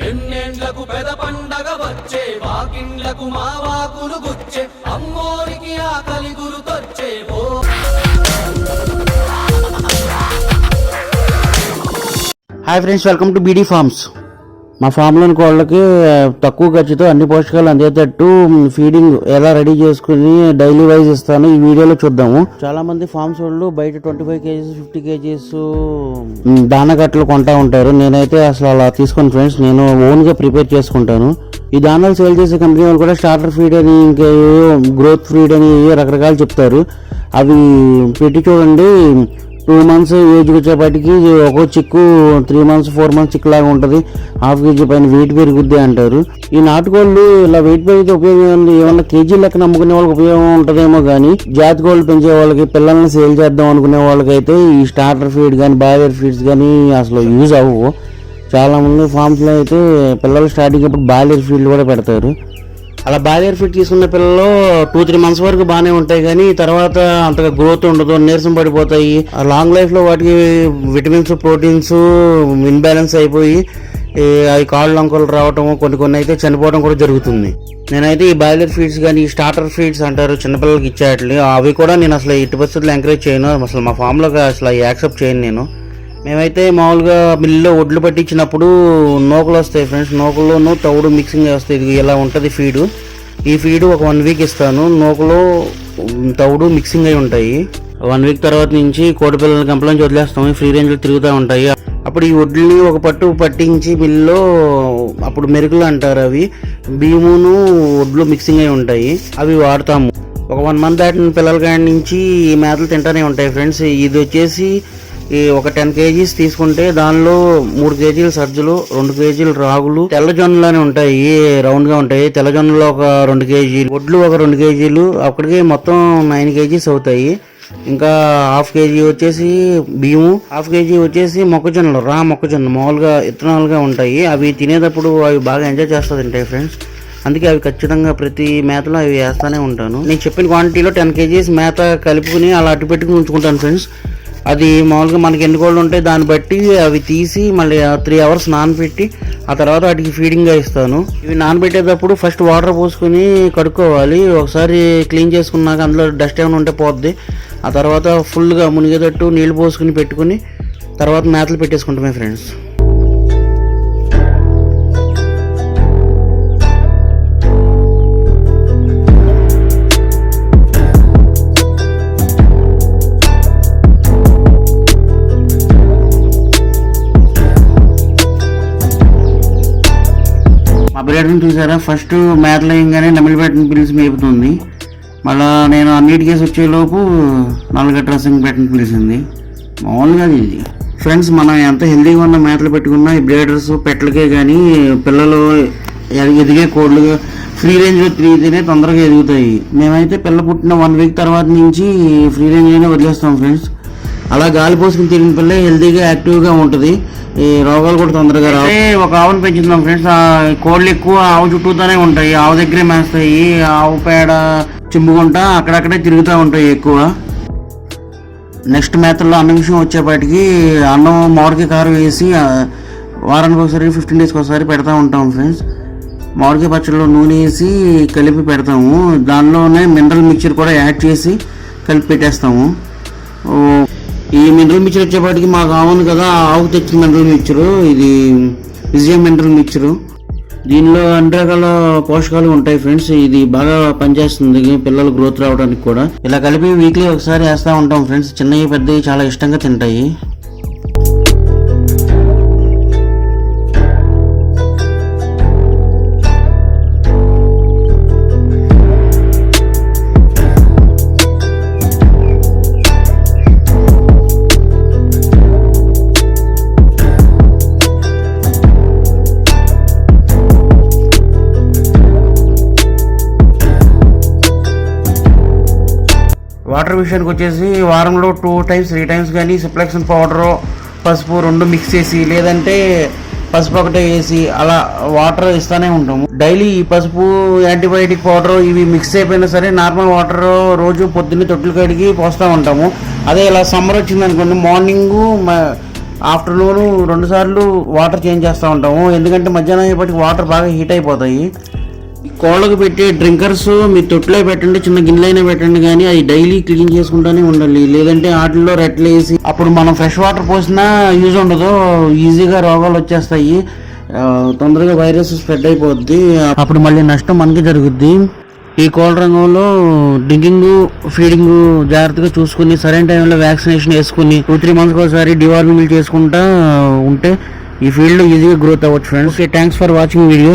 ఎన్నెండ్లకు పెద పండగ వచ్చే వాకిండ్లకు మా వాకులు గుచ్చే అమ్మోరికి ఆకలి గురుతొచ్చే ఓ. Hi friends welcome to BD farms మా ఫామ్లోని కోళ్ళకి తక్కువ ఖర్చుతో అన్ని పోషకాలు అందేటట్టు ఫీడింగ్ ఎలా రెడీ చేసుకుని డైలీ వైజ్ ఇస్తాను ఈ వీడియోలో చూద్దాము. చాలా మంది ఫార్మ్స్ వాళ్ళు బయట twenty five kgs fifty kgs దానా కట్టలు కొంటా ఉంటారు. నేనైతే అసలు అలా తీసుకోను ఫ్రెండ్స్ నేను ఓన్గా ప్రిపేర్ చేసుకుంటాను. ఈ దానాలు సేల్ చేసే కంపెనీ వాళ్ళు కూడా స్టార్టర్ ఫీడ్ అని ఇంకా గ్రోత్ ఫీడ్ అని రకరకాలు చెప్తారు. అవి పెట్టి చూడండి. టూ మంత్స్ ఏజ్ వచ్చేపాటికి ఒక్కో చిక్కు త్రీ మంత్స్ ఫోర్ మంత్స్ చిక్కు లాగా ఉంటుంది. హాఫ్ కేజీ పైన వెయిట్ పెరుగుద్ది అంటారు. ఈ నాటుకోళ్ళు ఇలా వెయిట్ పెరిగితే ఉపయోగం ఏమన్నా కేజీ లెక్క నమ్ముకునే వాళ్ళకి ఉపయోగం ఉంటుందేమో కానీ జాతి కోళ్ళు పెంచే వాళ్ళకి పిల్లల్ని సేల్ చేద్దాం అనుకునే వాళ్ళకైతే ఈ స్టార్టర్ ఫీడ్ కానీ బాయిలర్ ఫీడ్స్ కానీ అసలు యూజ్ అవ్వవు. చాలా మంది అయితే పిల్లలు స్టార్టింగ్ ఇప్పుడు బాయిలర్ ఫీడ్లు కూడా పెడతారు. అలా బాయిలర్ ఫీడ్ తీసుకున్న పిల్లలు టూ త్రీ మంత్స్ వరకు బాగానే ఉంటాయి కానీ తర్వాత అంతగా గ్రోత్ ఉండదు నీరసం పడిపోతాయి. ఆ లాంగ్ లైఫ్లో వాటికి విటమిన్స్ ప్రోటీన్స్ ఇన్బ్యాలెన్స్ అయిపోయి అవి కాళ్ళు లంకలు రావటం కొన్ని కొన్ని అయితే చనిపోవడం కూడా జరుగుతుంది. నేనైతే ఈ బాయిలర్ ఫీడ్స్ కానీ స్టార్టర్ ఫీడ్స్ అంటారు చిన్నపిల్లలకి ఇచ్చేట్లు అవి కూడా నేను అసలు ఇటు పరిస్థితుల్లో ఎంకరేజ్ చేయను. అసలు మా ఫామ్లో అసలు యాక్సెప్ట్ చేయను నేను. మేమైతే మామూలుగా మిల్లులో ఒడ్లు పట్టించినప్పుడు నూకలు వస్తాయి ఫ్రెండ్స్. నూకల్లోనూ తౌడు మిక్సింగ్ వస్తాయి ఇది ఇలా ఉంటుంది ఫీడు. ఈ ఫీడు ఒక వన్ వీక్ ఇస్తాను. నూకలో తవుడు తౌడు మిక్సింగ్ అయి ఉంటాయి. వన్ వీక్ తర్వాత నుంచి కోడి పిల్లల కంపలోంచి వదిలేస్తాము ఫ్రీ రేంజ్లో తిరుగుతూ ఉంటాయి. అప్పుడు ఈ ఒడ్లని ఒక పట్టు పట్టించి మిల్లులో అప్పుడు మెరుకులు అంటారు అవి. బియ్యమును వడ్లు మిక్సింగ్ అయి ఉంటాయి. అవి వాడతాము. ఒక వన్ మంత్ దాటిన పిల్లల కాడి నుంచి ఈ మేతలు తింటానే ఉంటాయి ఫ్రెండ్స్. ఇది వచ్చేసి ఈ ఒక టెన్ కేజీస్ తీసుకుంటే దానిలో మూడు కేజీలు సజ్జలు రెండు కేజీలు రాగులు తెల్లజొన్నలు ఉంటాయి. రౌండ్గా ఉంటాయి. తెల్లజొన్నలు ఒక రెండు కేజీలు వడ్లు ఒక రెండు కేజీలు అక్కడికి మొత్తం నైన్ కేజీస్ అవుతాయి. ఇంకా హాఫ్ కేజీ వచ్చేసి బియ్యము హాఫ్ కేజీ వచ్చేసి మొక్కజొన్నలు రా మొక్కజొన్న మామూలుగా ఇత్తనాలుగా ఉంటాయి. అవి తినేటప్పుడు అవి బాగా ఎంజాయ్ చేస్తుంది ఉంటాయి ఫ్రెండ్స్. అందుకే అవి ఖచ్చితంగా ప్రతి మేతలో అవి వేస్తూనే ఉంటాను. నేను చెప్పిన క్వాంటిటీలో టెన్ కేజీస్ మేత కలుపుకుని అలా అటు పెట్టుకుని ఉంచుకుంటాను ఫ్రెండ్స్. అది మామూలుగా మనకి ఎన్ని కోళ్ళు ఉంటాయి దాన్ని బట్టి అవి తీసి మళ్ళీ త్రీ అవర్స్ నానబెట్టి ఆ తర్వాత వాటికి ఫీడింగ్గా ఇస్తాను. ఇవి నానబెట్టేటప్పుడు ఫస్ట్ వాటర్ పోసుకొని కడుక్కోవాలి. ఒకసారి క్లీన్ చేసుకున్నాక అందులో డస్ట్ ఏమైనా ఉంటే పోద్ది. ఆ తర్వాత ఫుల్గా మునిగేటట్టు నీళ్ళు పోసుకుని పెట్టుకుని తర్వాత మేతలు పెట్టేసుకుంటామే ఫ్రెండ్స్ మా బ్రేడర్ని చూసారా? ఫస్ట్ మేతలు వేయగానే నమిలిపెట్టిన పిలిచి మేపుతుంది. మళ్ళా నేను అన్నిటికేసి వచ్చేలోపు నల్లగ డ్రెస్సింగ్ పెట్టిన పిలిచింది. మామూలుగా ఇది. ఫ్రెండ్స్ మనం ఎంత హెల్తీగా ఉన్న మేతలు పెట్టుకున్నా ఈ బ్రేడర్స్ పెట్టలకే కానీ పిల్లలు ఎదిగే కోడ్లుగా ఫ్రీ రేంజ్లో తిరిగితేనే తొందరగా ఎదుగుతాయి. మేమైతే పిల్ల పుట్టిన వన్ వీక్ తర్వాత నుంచి ఫ్రీ రేంజ్లోనే వదిలేస్తాం ఫ్రెండ్స్. అలా గాలి పోసుకుని తిరిగిన పిల్ల హెల్తీగా యాక్టివ్గా ఉంటుంది. ఈ రోగాలు కూడా తొందరగా రావు. అంటే ఒక ఆవును పెంచుతున్నాం ఫ్రెండ్స్. ఆ కోళ్ళు ఎక్కువ ఆవు చుట్టూతోనే ఉంటాయి. ఆవు దగ్గరే మేస్తాయి. ఆవు పేడ చిమ్ముకుంటా అక్కడక్కడే తిరుగుతూ ఉంటాయి ఎక్కువ. నెక్స్ట్ మేతల్లో అన్న విషయం వచ్చేపాటికి అన్నం మామిడికాయ కారం వేసి వారానికి ఒకసారి ఫిఫ్టీన్ డేస్కి ఒకసారి పెడతా ఉంటాం ఫ్రెండ్స్. మామిడికాయ పచ్చడిలో నూనె వేసి కలిపి పెడతాము. దానిలోనే మినరల్ మిక్చర్ కూడా యాడ్ చేసి కలిపి పెట్టేస్తాము. ఈ మినరల్ మిక్చర్ వచ్చేపాటికి మాకు ఆవును కదా ఆవు ఆవుకు తెచ్చిన మినరల్ మిక్చరు ఇది విజయం మినరల్ మిక్చరు దీనిలో అన్ని రకాల పోషకాలు ఉంటాయి ఫ్రెండ్స్ ఇది బాగా పనిచేస్తుంది పిల్లలు గ్రోత్ రావడానికి కూడా. ఇలా కలిపి వీక్లీ ఒకసారి వేస్తూ ఉంటాం ఫ్రెండ్స్ చిన్నవి పెద్దవి చాలా ఇష్టంగా తింటాయి. వాటర్ విషయానికి వచ్చేసి వారంలో టూ టైమ్స్ త్రీ టైమ్స్ కానీ సిప్లెక్సన్ పౌడరు పసుపు రెండు మిక్స్ చేసి లేదంటే పసుపు ఒకటే వేసి అలా వాటర్ ఇస్తూనే ఉంటాము. డైలీ ఈ పసుపు యాంటీబయాటిక్ పౌడర్ ఇవి మిక్స్ అయిపోయినా సరే నార్మల్ వాటర్ రోజు పొద్దున్నే తొట్టులు కడిగి పోస్తూ ఉంటాము. అదే ఇలా సమ్మర్ వచ్చింది అనుకోండి మార్నింగ్ ఆఫ్టర్నూన్ రెండు సార్లు వాటర్ చేంజ్ చేస్తూ ఉంటాము. ఎందుకంటే మధ్యాహ్నం అయ్యేపటికి వాటర్ బాగా హీట్ అయిపోతాయి. కోళ్ళకు పెట్టే డ్రింకర్స్ మీ తొట్టులో పెట్టండి చిన్న గిన్నెలైనా పెట్టండి కానీ అది డైలీ క్లీన్ చేసుకుంటూనే ఉండాలి. లేదంటే వాటిల్లో రెట్లేసి అప్పుడు మనం ఫ్రెష్ వాటర్ పోసినా యూజ్ ఉండదు. ఈజీగా రోగాలు వచ్చేస్తాయి. తొందరగా వైరస్ స్ప్రెడ్ అయిపోద్ది. అప్పుడు మళ్ళీ నష్టం మనకి జరుగుద్ది. ఈ కోళ్ళ రంగంలో డ్రింకింగ్ ఫీడింగ్ జాగ్రత్తగా చూసుకుని సరైన టైంలో వ్యాక్సినేషన్ వేసుకుని టూ త్రీ మంత్స్కి ఒకసారి డివార్మింగ్ చేసుకుంటా ఉంటే ఈ ఫీల్డ్లో ఈజీగా గ్రోత్ అవ్వచ్చు friends okay thanks for watching video